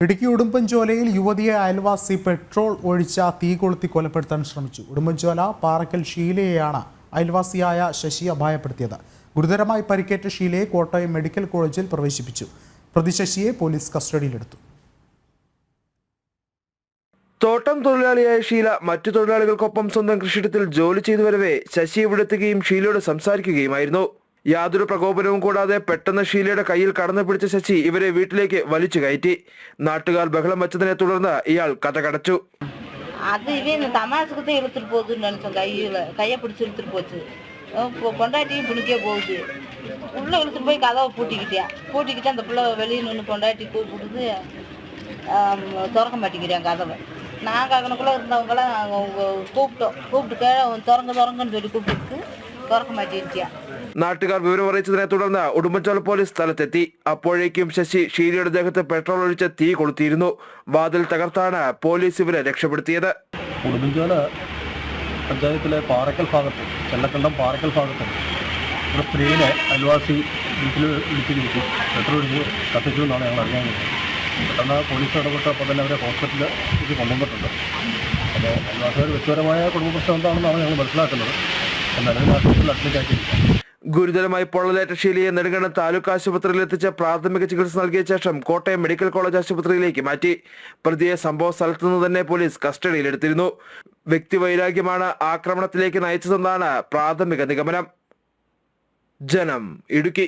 ഇടുക്കി ഉടുമ്പൻചോലയിൽ യുവതിയെ അയൽവാസി പെട്രോൾ ഒഴിച്ച തീ കൊളുത്തി കൊലപ്പെടുത്താൻ ശ്രമിച്ചു. ഉടുമ്പൻചോല പാറക്കൽ ഷീലയെയാണ് അയൽവാസിയായ ശശി അപായപ്പെടുത്തിയത്. ഗുരുതരമായി പരിക്കേറ്റ ഷീലയെ കോട്ടയം മെഡിക്കൽ കോളേജിൽ പ്രവേശിപ്പിച്ചു. പ്രതി ശശിയെ പോലീസ് കസ്റ്റഡിയിലെടുത്തു. തോട്ടം തൊഴിലാളിയായ ഷീല മറ്റു തൊഴിലാളികൾക്കൊപ്പം സ്വന്തം കൃഷിയിടത്തിൽ ജോലി ചെയ്തു വരവേ ശശി ഇവിടെത്തുകയും ഷീലയോട് സംസാരിക്കുകയുമായിരുന്നു. യാതൊരു പ്രകോപനവും കൂടാതെ പെട്ടെന്ന് ഷീലയുടെ കയ്യിൽ കടന്നു പിടിച്ച ശശി ഇവരെ വീട്ടിലേക്ക് വലിച്ചു കയറ്റി நாட்டுகால் ബഹളം വച്ചതിനെ തുടർന്ന് ഇയാൾ കഥകടച്ചു அது இவன் இந்த தமாசுக்கு தான் இழுத்துட்டு போகுதுன்னு நினைச்சோம் கையில கையை பிடிச்சி இழுத்துட்டு போச்சு அஹ் பொ- பொண்டாட்டியும் பிடிக்கே போகுது உள்ள இழுத்துட்டு போய் கதவை பூட்டிக்கிட்டியா பூட்டிக்கிட்டு அந்த பிள்ளை வெளியே நின்று பொண்டாட்டி கூப்பிடுது ஆம், திறக்க மாட்டேங்கிறேன் கதவை நாங்கள் அங்கனக்குள்ளே இருந்தவங்களாம் அவங்க கூப்பிட்டோம் கூப்பிட்டு கீழே திறங்க திறங்கன்னு சொல்லி கூப்பிட்டு നാട്ടുകാർ വിവരം അറിയിച്ചതിനെ തുടർന്ന് ഉടുമ്പൻചോല പോലീസ് സ്ഥലത്തെത്തി. അപ്പോഴേക്കും ശശി ഷീരിയുടെ ദേഹത്ത് പെട്രോൾ ഒഴിച്ച് തീ കൊളുത്തിയിരുന്നു. വാതിൽ തകർത്താണ് പോലീസ് ഇവരെ രക്ഷപ്പെടുത്തിയത്. ഉടുമ്പൻചോല പഞ്ചായത്തിലെ പാറക്കൽ ഭാഗത്ത് ചെല്ലക്കണ്ടം പാറക്കൽ ഭാഗത്ത് ഒരു സ്ത്രീയിലെ അയൽവാസി വീട്ടിൽ വിളിച്ചു പെട്രോൾ ഒഴിച്ച് കത്തിച്ചു എന്നാണ് ഞങ്ങൾ അറിയാൻ പെട്ടെന്ന് പോലീസ് ഇടപെട്ടപ്പോൾ തന്നെ അവരെ ഹോസ്പിറ്റലിൽ കൊണ്ടുവന്നിട്ടുണ്ട്. അപ്പോൾ അയൽവാസികൾ വ്യക്തിപരമായ കുടുംബ പ്രശ്നം എന്താണെന്നാണ് ഞങ്ങൾ മനസ്സിലാക്കുന്നത്. ഗുരുതരമായി പൊള്ളലേറ്റ ഷീലയെ നെടുങ്കണ്ടം താലൂക്ക് ആശുപത്രിയിൽ എത്തിച്ച് പ്രാഥമിക ചികിത്സ നൽകിയ ശേഷം കോട്ടയം മെഡിക്കൽ കോളേജ് ആശുപത്രിയിലേക്ക് മാറ്റി. പ്രതിയെ സംഭവ സ്ഥലത്തു നിന്ന് തന്നെ പോലീസ് കസ്റ്റഡിയിലെടുത്തിരുന്നു. വ്യക്തിവൈരാഗ്യമാണ് ആക്രമണത്തിലേക്ക് നയിച്ചതെന്നാണ് പ്രാഥമിക നിഗമനം. ജനം ഇടുക്കി.